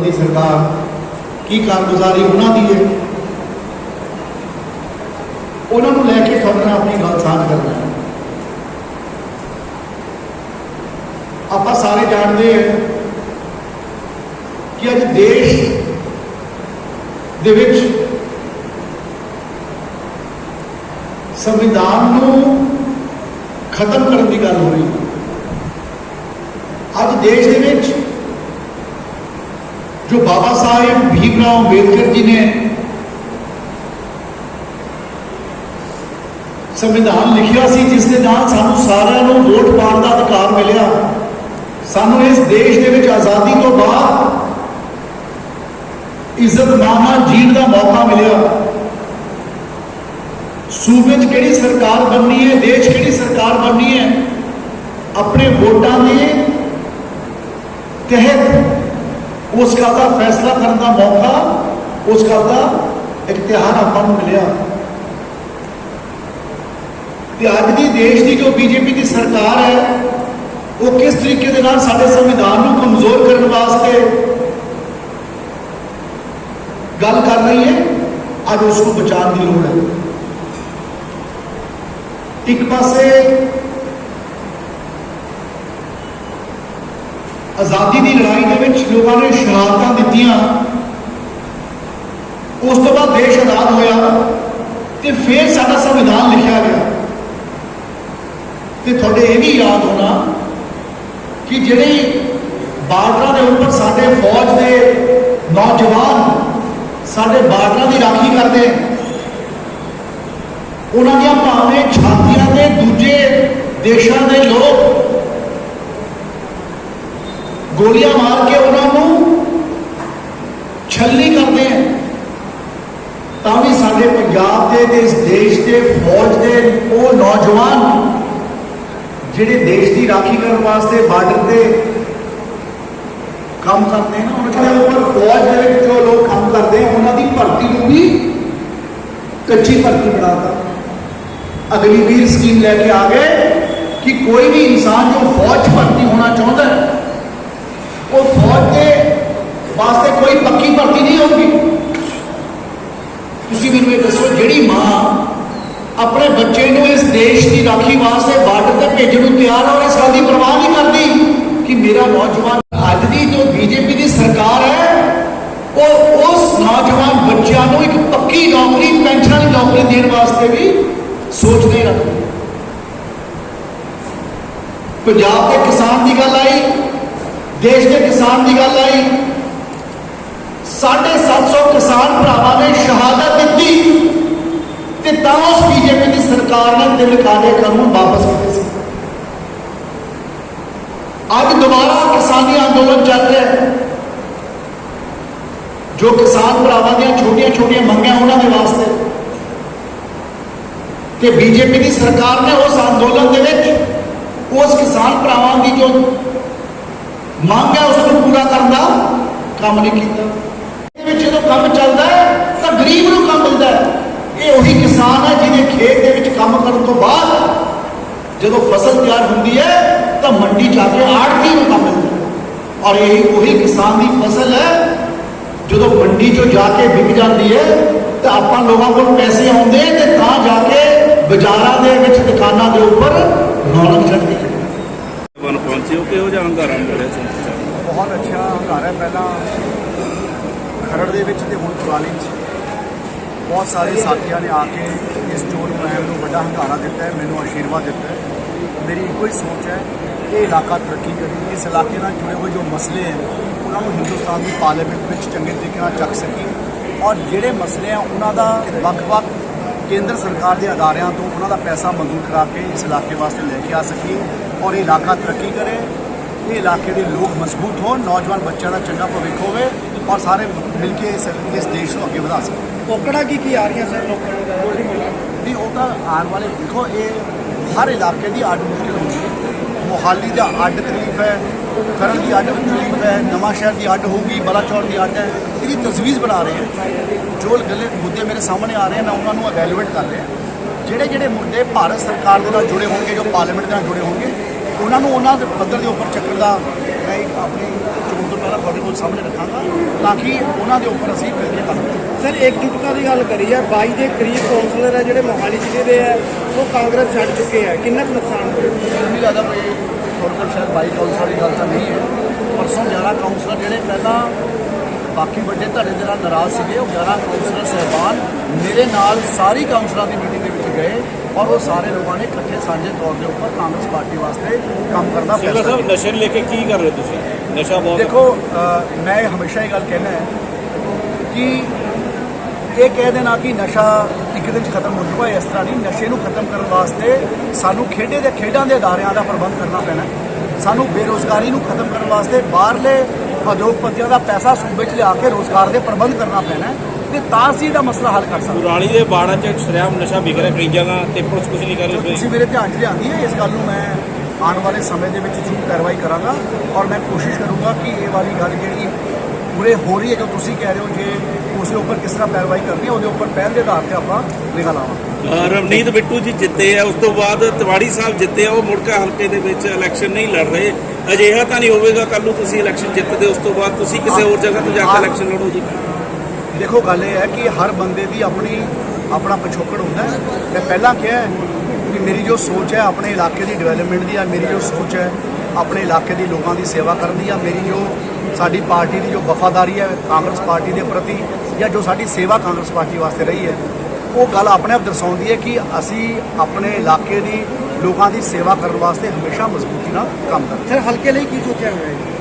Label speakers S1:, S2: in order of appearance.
S1: ਦਲ ਦੀ ਸਰਕਾਰ ਕੀ ਕਾਰਗੁਜ਼ਾਰੀ ਉਹਨਾਂ ਦੀ ਹੈ? ਉਹਨਾਂ ਨੂੰ ਲੈ ਕੇ ਤੁਹਾਡੇ ਨਾਲ ਆਪਣੀ ਗੱਲ ਸਾਂਝ ਕਰਨਾ ਹੈ। ਆਪਾਂ ਸਾਰੇ ਜਾਣਦੇ ਹਾਂ ਕਿ ਅੱਜ ਦੇਸ਼ ਦੇ ਵਿੱਚ ਸੰਵਿਧਾਨ ਨੂੰ ਖਤਮ ਕਰਨ ਦੀ ਗੱਲ ਹੋ ਰਹੀ ਹੈ। ਅੱਜ ਦੇਸ਼ ਦੇ ਵਿੱਚ ਜੋ ਬਾਬਾ ਸਾਹਿਬ ਭੀਮਰਾਓ ਅੰਬੇਦਕਰ ਜੀ ਨੇ ਸੰਵਿਧਾਨ ਲਿਖਿਆ ਸੀ, ਜਿਸ ਦੇ ਨਾਲ ਸਾਨੂੰ ਸਾਰਿਆਂ ਨੂੰ ਵੋਟ ਪਾਉਣ ਦਾ ਅਧਿਕਾਰ ਮਿਲਿਆ। ਸਾਨੂੰ ਇਸ ਦੇਸ਼ ਦੇ ਵਿੱਚ ਆਜ਼ਾਦੀ ਤੋਂ ਬਾਅਦ ਇੱਜ਼ਤ ਮਾਣਾ ਜੀਣ ਦਾ ਮੌਕਾ ਮਿਲਿਆ। ਸੂਬੇ 'ਚ ਕਿਹੜੀ ਸਰਕਾਰ ਬਣਨੀ ਹੈ, ਦੇਸ਼ ਕਿਹੜੀ ਸਰਕਾਰ ਬਣਨੀ ਹੈ, ਆਪਣੇ ਵੋਟਾਂ ਦੇ ਤਹਿਤ ਉਸ ਗੱਲ ਦਾ ਫੈਸਲਾ ਕਰਨ ਦਾ ਮੌਕਾ, ਉਸ ਗੱਲ ਦਾ ਇਖਤਿਆਰ ਆਪਾਂ ਨੂੰ ਮਿਲਿਆ। ਤੇ ਅੱਜ ਦੀ ਦੇਸ਼ ਦੀ ਜੋ ਬੀਜੇਪੀ ਦੀ ਸਰਕਾਰ ਹੈ, ਉਹ ਕਿਸ ਤਰੀਕੇ ਦੇ ਨਾਲ ਸਾਡੇ ਸੰਵਿਧਾਨ ਨੂੰ ਕਮਜ਼ੋਰ ਕਰਨ ਵਾਸਤੇ ਗੱਲ ਕਰ ਰਹੀ ਹੈ, ਅੱਜ ਉਸ ਨੂੰ ਬਚਾਉਣ ਦੀ ਲੋੜ ਹੈ। ਇੱਕ ਪਾਸੇ ਆਜ਼ਾਦੀ ਦੀ ਲੜਾਈ ਦੇ ਵਿੱਚ ਲੋਕਾਂ ਨੇ ਸ਼ਹਾਦਤਾਂ ਦਿੱਤੀਆਂ। ਉਸ ਤੋਂ ਬਾਅਦ ਦੇਸ਼ ਆਜ਼ਾਦ ਹੋਇਆ ਤੇ ਫਿਰ ਸਾਡਾ ਸੰਵਿਧਾਨ ਲਿਖਿਆ ਗਿਆ। ਤੇ ਤੁਹਾਡੇ ਇਹ ਵੀ ਯਾਦ ਹੋਣਾ ਕਿ ਜਿਹੜੇ ਬਾਰਡਰਾਂ ਦੇ ਉੱਪਰ ਸਾਡੇ ਫੌਜ ਦੇ ਨੌਜਵਾਨ ਸਾਡੇ ਬਾਰਡਰਾਂ ਦੀ ਰਾਖੀ ਕਰਦੇ, ਉਹਨਾਂ ਦੀਆਂ ਭਾਵੇਂ ਛਾਤੀਆਂ ਤੇ ਦੂਜੇ ਦੇਸ਼ਾਂ ਦੇ ਲੋਕ ਗੋਲੀਆਂ ਮਾਰ ਕੇ ਉਹਨਾਂ ਨੂੰ ਛੱਲੀ ਕਰਦੇ ਆ ਤਾਂ ਵੀ ਸਾਡੇ ਪੰਜਾਬ ਦੇ ਤੇ ਇਸ ਦੇਸ਼ ਦੇ ਫੌਜ ਦੇ ਉਹ ਨੌਜਵਾਨ ਜਿਹੜੇ ਦੇਸ਼ ਦੀ ਰਾਖੀ ਕਰਨ ਵਾਸਤੇ ਬਾਰਡਰ ਤੇ ਕੰਮ ਕਰਦੇ ਨੇ ਉਹਨਾਂ ਦੇ ਉੱਪਰ ਫੌਜ ਦੇ ਵਿੱਚ ਜੋ ਲੋਕ ਕੰਮ ਕਰਦੇ ਆ ਉਹਨਾਂ ਦੀ ਭਰਤੀ ਨੂੰ ਵੀ ਕੱਚੀ ਭਰਤੀ ਬਣਾਤਾ ਅਗਲੀ ਵੀਰ ਸਕੀਮ ਲੈ ਕੇ ਆ ਗਏ ਕਿ ਕੋਈ ਵੀ ਇਨਸਾਨ ਜੋ ਫੌਜ 'ਚ ਭਰਤੀ ਹੋਣਾ ਚਾਹੁੰਦਾ ਹੈ ਉਹ ਫੌਜ ਦੇ ਵਾਸਤੇ ਕੋਈ ਪੱਕੀ ਭਰਤੀ ਨਹੀਂ ਹੋਊਗੀ। ਤੁਸੀਂ ਮੈਨੂੰ ਇਹ ਦੱਸੋ, ਜਿਹੜੀ ਮਾਂ ਆਪਣੇ ਬੱਚੇ ਨੂੰ ਇਸ ਦੇਸ਼ ਦੀ ਰਾਖੀ ਵਾਸਤੇ ਬਾਰਡਰ ਤੇ ਭੇਜਣ ਨੂੰ ਤਿਆਰ ਹੈ ਔਰ ਇਸ ਗੱਲ ਦੀ ਪਰਵਾਹ ਨਹੀਂ ਕਰਦੀ ਕਿ ਮੇਰਾ ਨੌਜਵਾਨ ਅੱਜ ਦੀ ਜੋ ਬੀਜੇਪੀ ਦੀ ਸਰਕਾਰ ਹੈ, ਉਹ ਉਸ ਨੌਜਵਾਨ ਬੱਚਿਆਂ ਨੂੰ ਇੱਕ ਪੱਕੀ ਨੌਕਰੀ, ਪੈਨਸ਼ਨ ਵਾਲੀ ਨੌਕਰੀ ਦੇਣ ਵਾਸਤੇ ਵੀ ਸੋਚਦੇ ਨਹੀਂ ਪੰਜਾਬ ਦੇ ਕਿਸਾਨ ਦੀ ਗੱਲ ਆਈ ਦੇਸ਼ ਦੇ ਕਿਸਾਨ ਦੀ ਗੱਲ ਆਈ 750 ਕਿਸਾਨ ਭਰਾਵਾਂ ਨੇ ਸ਼ਹਾਦਤ ਦਿੱਤੀ ਤੇ ਤਾਂ ਉਸ ਬੀਜੇਪੀ ਦੀ ਸਰਕਾਰ ਨੇ ਤਿੰਨ ਕਾਲੇ ਕਾਨੂੰਨ ਵਾਪਸ ਕੀਤੇ ਸੀ ਅੱਜ ਦੁਬਾਰਾ ਕਿਸਾਨੀ ਅੰਦੋਲਨ ਚੱਲ ਰਿਹਾ ਹੈ ਜੋ ਕਿਸਾਨ ਭਰਾਵਾਂ ਦੀਆਂ ਛੋਟੀਆਂ ਛੋਟੀਆਂ ਮੰਗਾਂ ਉਹਨਾਂ ਦੇ ਵਾਸਤੇ ਤੇ ਬੀਜੇਪੀ ਦੀ ਸਰਕਾਰ ਨੇ ਉਸ ਅੰਦੋਲਨ ਦੇ ਵਿੱਚ ਉਸ ਕਿਸਾਨ ਭਰਾਵਾਂ ਦੀ ਜੋ ਮੰਗ ਹੈ ਉਸ ਨੂੰ ਪੂਰਾ ਕਰਨ ਦਾ ਕੰਮ ਨਹੀਂ ਕੀਤਾ। ਇਹਦੇ ਵਿੱਚ ਜਦੋਂ ਕੰਮ ਚੱਲਦਾ ਹੈ, ਤਾਂ ਗਰੀਬ ਨੂੰ ਕੰਮ ਮਿਲਦਾ ਹੈ। ਇਹ ਉਹੀ ਕਿਸਾਨ ਹੈ ਜਿਹਦੇ ਖੇਤ ਦੇ ਵਿੱਚ ਕੰਮ ਕਰਨ ਤੋਂ ਬਾਅਦ ਜਦੋਂ ਫਸਲ ਤਿਆਰ ਹੁੰਦੀ ਹੈ, ਤਾਂ ਮੰਡੀ ਜਾ ਕੇ ਆੜਤੀ ਨੂੰ ਕੰਮ ਮਿਲਦਾ ਔਰ ਇਹ ਉਹੀ ਕਿਸਾਨ ਦੀ ਫਸਲ ਹੈ, ਜਦੋਂ ਮੰਡੀ 'ਚੋਂ ਜਾ ਕੇ ਵਿਕ ਜਾਂਦੀ ਹੈ, ਤਾਂ ਆਪਾਂ ਲੋਕਾਂ ਕੋਲ ਪੈਸੇ ਆਉਂਦੇ ਤੇ ਤਾਂ ਜਾ ਕੇ ਬਾਜ਼ਾਰਾਂ ਦੇ ਵਿੱਚ ਦੁਕਾਨਾਂ ਦੇ ਉੱਪਰ ਰੌਣਕ ਚੜ੍ਹਦੀ ਹੈ।
S2: ਪਹੁੰਚੇ ਹੋ ਕਿਹੋ ਜਿਹਾ ਹੰਗਾਰਾ ਮਿਲਿਆ ਸੀ?
S3: ਬਹੁਤ ਅੱਛਾ ਹੰਗਾਰਾ ਹੈ। ਪਹਿਲਾਂ ਖਰੜ ਦੇ ਵਿੱਚ ਤੇ ਹੁਣ ਕੁਰਾਲੀ 'ਚ ਬਹੁਤ ਸਾਰੇ ਸਾਥੀਆਂ ਨੇ ਆ ਕੇ ਇਸ ਚੋਣ ਮੁਹਿੰਮ ਨੂੰ ਵੱਡਾ ਹੰਗਾਰਾ ਦਿੱਤਾ ਹੈ, ਮੈਨੂੰ ਆਸ਼ੀਰਵਾਦ ਦਿੱਤਾ ਹੈ। ਮੇਰੀ ਇੱਕੋ ਹੀ ਸੋਚ ਹੈ ਕਿ ਇਹ ਇਲਾਕਾ ਤਰੱਕੀ ਕਰੇ, ਇਸ ਇਲਾਕੇ ਨਾਲ ਜੁੜੇ ਹੋਏ ਜੋ ਮਸਲੇ ਹੈ, ਉਹਨਾਂ ਨੂੰ ਹਿੰਦੁਸਤਾਨ ਦੀ ਪਾਰਲੀਮੈਂਟ ਵਿੱਚ ਚੰਗੇ ਤਰੀਕੇ ਨਾਲ ਚੱਕ ਸਕੀ ਔਰ ਜਿਹੜੇ ਮਸਲੇ ਆ, ਉਹਨਾਂ ਦਾ ਵੱਖ-ਵੱਖ ਕੇਂਦਰ ਸਰਕਾਰ ਦੇ ਅਦਾਰਿਆਂ ਤੋਂ ਉਹਨਾਂ ਦਾ ਪੈਸਾ ਮਨਜ਼ੂਰ ਕਰਾ ਕੇ ਇਸ ਇਲਾਕੇ ਵਾਸਤੇ ਲੈ ਕੇ ਆ ਸਕੀਏ ਔਰ ਇਹ ਇਲਾਕਾ ਤਰੱਕੀ ਕਰੇ। ਇਹ ਇਲਾਕੇ ਦੇ ਲੋਕ ਮਜ਼ਬੂਤ ਹੋਣ ਨੌਜਵਾਨ ਬੱਚਿਆਂ ਦਾ ਚੰਗਾ ਭਵਿੱਖ ਹੋਵੇ ਔਰ ਸਾਰੇ ਮਿਲ ਕੇ ਇਸ ਇਸ ਦੇਸ਼ ਨੂੰ ਅੱਗੇ ਵਧਾ ਸਕਣ।
S4: ਔਕੜਾਂ ਕੀ ਕੀ ਆ ਰਹੀਆਂ ਸਰ ਲੋਕਾਂ ਨੂੰ?
S3: ਵੀ ਉਹ ਤਾਂ ਆਉਣ ਵਾਲੇ ਦੇਖੋ ਇਹ ਹਰ ਇਲਾਕੇ ਦੀ ਅੱਡ ਮੁਸ਼ਕਿਲ ਹੁੰਦੀ ਹੈ। ਮੋਹਾਲੀ ਦਾ ਅੱਡ ਤਕਲੀਫ ਹੈ ਖਰੜ ਦੀ ਅੱਡ ਤਕਲੀਫ ਹੈ ਨਵਾਂ ਸ਼ਹਿਰ ਦੀ ਅੱਡ ਹੋਊਗੀ ਬਲਾਚੌਰ ਦੀ ਅੱਡ ਹੈ। ਇਹਦੀ ਤਜਵੀਜ਼ ਬਣਾ ਰਹੇ ਹਾਂ। ਜੋ ਗੱਲੇ ਮੁੱਦੇ ਮੇਰੇ ਸਾਹਮਣੇ ਆ ਰਹੇ ਮੈਂ ਉਹਨਾਂ ਨੂੰ ਅਵੈਲੂਏਟ ਕਰ ਰਿਹਾ। ਜਿਹੜੇ ਜਿਹੜੇ ਮੁੱਦੇ ਭਾਰਤ ਸਰਕਾਰ ਦੇ ਨਾਲ ਜੁੜੇ ਹੋਣਗੇ ਜੋ ਪਾਰਲੀਮੈਂਟ ਦੇ ਨਾਲ ਜੁੜੇ ਹੋਣਗੇ ਉਹਨਾਂ ਨੂੰ ਉਹਨਾਂ ਦੇ ਪੱਧਰ ਦੇ ਉੱਪਰ ਚੱਕਣ ਦਾ ਮੈਂ ਇੱਕ ਆਪਣੀ ਚੋਣ ਤੋਂ
S1: ਪਹਿਲਾਂ ਤੁਹਾਡੇ ਕੋਲ ਸਾਹਮਣੇ ਰੱਖਾਂਗਾ ਤਾਂ ਕਿ ਉਹਨਾਂ ਦੇ ਉੱਪਰ ਅਸੀਂ ਫਿਰ ਕੇ ਕੰਮ ਕਰੀਏ
S4: ਸਰ ਇਕਜੁੱਟਤਾ ਦੀ ਗੱਲ ਕਰੀ ਹੈ 22 ਦੇ ਕਰੀਬ ਕਾਉਂਸਲਰ ਹੈ ਜਿਹੜੇ ਮੋਹਾਲੀ ਜ਼ਿਲ੍ਹੇ ਦੇ ਹੈ ਉਹ ਕਾਂਗਰਸ ਛੱਡ ਚੁੱਕੇ ਹੈ ਕਿੰਨਾ ਕੁ ਨੁਕਸਾਨ ਹੋਇਆ?
S1: ਮੈਨੂੰ ਨਹੀਂ ਲੱਗਦਾ ਕੋਈ ਥੋੜਾ ਸ਼ਾਇਦ ਬਾਈ ਕਾਉਂਸਲਰ ਦੀ ਗੱਲ ਤਾਂ ਨਹੀਂ ਹੈ ਪਰਸੋਂ 11 ਕਾਉਂਸਲਰ ਜਿਹੜੇ ਪਹਿਲਾਂ ਬਾਕੀ ਵੱਡੇ ਧੜੇ ਦੇ ਨਾਲ ਨਾਰਾਜ਼ ਸੀਗੇ। ਉਹ 11 ਕਾਉਂਸਲਰ ਸਹਿਬਾਨ ਮੇਰੇ ਨਾਲ ਸਾਰੀ ਕਾਉਂਸਲਰਾਂ ਦੀ ਮੀਟਿੰਗ ਦੇ ਵਿੱਚ ਗਏ ਔਰ ਉਹ ਸਾਰੇ ਲੋਕਾਂ ਨੇ ਇਕੱਠੇ ਸਾਂਝੇ ਤੌਰ ਦੇ ਉੱਪਰ ਕਾਂਗਰਸ ਪਾਰਟੀ ਵਾਸਤੇ ਕੰਮ ਕਰਨ ਦਾ
S2: ਸਿੰਘਾ
S1: ਫੈਸਲਾ
S2: ਸਾਹਿਬ ਨਸ਼ੇ ਲੈ ਕੇ ਕੀ ਕਰ ਰਹੇ ਤੁਸੀਂ? ਨਸ਼ਾ ਬਹੁਤ
S1: ਦੇਖੋ ਮੈਂ ਹਮੇਸ਼ਾ ਇਹ ਗੱਲ ਕਹਿਣਾ ਹੈ ਕਿ ਇਹ ਕਹਿ ਦੇਣਾ ਕਿ ਨਸ਼ਾ ਇੱਕ ਦਿਨ 'ਚ ਖਤਮ ਹੋ ਜਾਊਗਾ ਇਸ ਤਰ੍ਹਾਂ ਨਹੀਂ। ਨਸ਼ੇ ਨੂੰ ਖਤਮ ਕਰਨ ਵਾਸਤੇ ਸਾਨੂੰ ਖੇਡੇ ਦੇ ਖੇਡਾਂ ਦੇ ਅਦਾਰਿਆਂ ਦਾ ਪ੍ਰਬੰਧ ਕਰਨਾ ਪੈਣਾ। ਸਾਨੂੰ ਬੇਰੋਜ਼ਗਾਰੀ ਨੂੰ ਖਤਮ ਕਰਨ ਵਾਸਤੇ ਬਾਹਰਲੇ ਉਦਯੋਗਪਤੀਆਂ ਦਾ ਪੈਸਾ ਸੂਬੇ 'ਚ ਲਿਆ ਕੇ ਰੋਜ਼ਗਾਰ ਦੇ ਪ੍ਰਬੰਧ ਕਰਨਾ ਪੈਣਾ ਤੇ ਤਾਂ ਅਸੀਂ ਇਹਦਾ ਮਸਲਾ ਹੱਲ ਕਰ ਸਕਦੇ।
S2: ਪੁਰਾਣੀ ਦੇ ਬਾੜਾਂ 'ਚ ਸ਼ਰਿਆਮ ਨਸ਼ਾ ਵਿਕ ਰਿਹਾ ਕਈ ਜਗ੍ਹਾ ਤੇ ਪੁਲਿਸ ਕੁਝ ਨਹੀਂ ਕਰ ਰਹੀ
S1: ਤੁਸੀਂ ਮੇਰੇ ਧਿਆਨ 'ਚ ਲਿਆਂਦੀ ਹੈ ਇਸ ਗੱਲ ਨੂੰ ਮੈਂ ਆਉਣ ਵਾਲੇ ਸਮੇਂ ਦੇ ਵਿੱਚ ਜ਼ਰੂਰ ਕਾਰਵਾਈ ਕਰਾਂਗਾ ਔਰ ਮੈਂ ਕੋਸ਼ਿਸ਼ ਕਰੂੰਗਾ ਕਿ ਇਹ ਵਾਲੀ ਗੱਲ ਜਿਹੜੀ ਪੂਰੇ ਹੋ ਰਹੀ ਹੈ ਜੋ ਤੁਸੀਂ ਕਹਿ ਰਹੇ ਹੋ ਜੇ ਉਸ ਦੇ ਉੱਪਰ ਕਿਸ ਤਰ੍ਹਾਂ ਕਾਰਵਾਈ ਕਰਨੀ ਹੈ ਉਹਦੇ ਉੱਪਰ ਪਹਿਲ ਦੇ ਆਧਾਰ ਤੇ ਆਪਾਂ ਨਿਗਾਹ ਲਾਵਾਂਗੇ
S2: ਰਵਨੀਤ ਬਿੱਟੂ ਜੀ ਜਿੱਤੇ ਆ ਉਸ ਤੋਂ ਬਾਅਦ ਤਿਵਾੜੀ ਸਾਹਿਬ ਜਿੱਤੇ ਆ ਉਹ ਮੁੜਕਾ ਹਲਕੇ ਦੇ ਵਿੱਚ ਇਲੈਕਸ਼ਨ ਨਹੀਂ ਲੜ ਰਹੇ। ਅਜਿਹਾ ਤਾਂ ਨਹੀਂ ਹੋਵੇਗਾ ਕੱਲ ਨੂੰ ਤੁਸੀਂ ਇਲੈਕਸ਼ਨ ਜਿੱਤਦੇ ਉਸ ਤੋਂ ਬਾਅਦ ਤੁਸੀਂ ਕਿਸੇ ਹੋਰ ਜਗ੍ਹਾ ਤੋਂ ਜਾ ਕੇ ਇਲੈਕਸ਼ਨ ਲੜੋ ਜੀ।
S1: ਦੇਖੋ ਗੱਲ ਇਹ ਹੈ ਕਿ ਹਰ ਬੰਦੇ ਦੀ ਆਪਣੀ ਆਪਣਾ ਪਿਛੋਕੜ ਹੁੰਦਾ ਹੈ। ਮੈਂ ਪਹਿਲਾਂ ਕਿਹਾ ਕਿ ਮੇਰੀ ਜੋ ਸੋਚ ਹੈ ਆਪਣੇ ਇਲਾਕੇ ਦੀ ਡਿਵੈਲਪਮੈਂਟ ਦੀ ਆ ਮੇਰੀ ਜੋ ਸੋਚ ਹੈ ਆਪਣੇ ਇਲਾਕੇ ਦੀ ਲੋਕਾਂ ਦੀ ਸੇਵਾ ਕਰਨ ਦੀ ਆ ਮੇਰੀ ਜੋ ਸਾਡੀ ਪਾਰਟੀ ਦੀ ਜੋ ਵਫਾਦਾਰੀ ਹੈ ਕਾਂਗਰਸ ਪਾਰਟੀ ਦੇ ਪ੍ਰਤੀ ਜਾਂ ਜੋ ਸਾਡੀ ਸੇਵਾ ਕਾਂਗਰਸ ਪਾਰਟੀ ਵਾਸਤੇ ਰਹੀ ਹੈ ਉਹ ਗੱਲ ਆਪਣੇ ਆਪ ਦਰਸਾਉਂਦੀ ਹੈ ਕਿ ਅਸੀਂ ਆਪਣੇ ਇਲਾਕੇ ਦੀ ਲੋਕਾਂ ਦੀ ਸੇਵਾ ਕਰਨ ਵਾਸਤੇ ਹਮੇਸ਼ਾ ਮਜ਼ਬੂਤੀ ਨਾਲ ਕੰਮ ਕਰਦੇ ਹਾਂ।
S4: ਸਰ, ਹਲਕੇ ਲਈ ਕੀ ਸੋਚਿਆ ਹੋਇਆ ਹੈ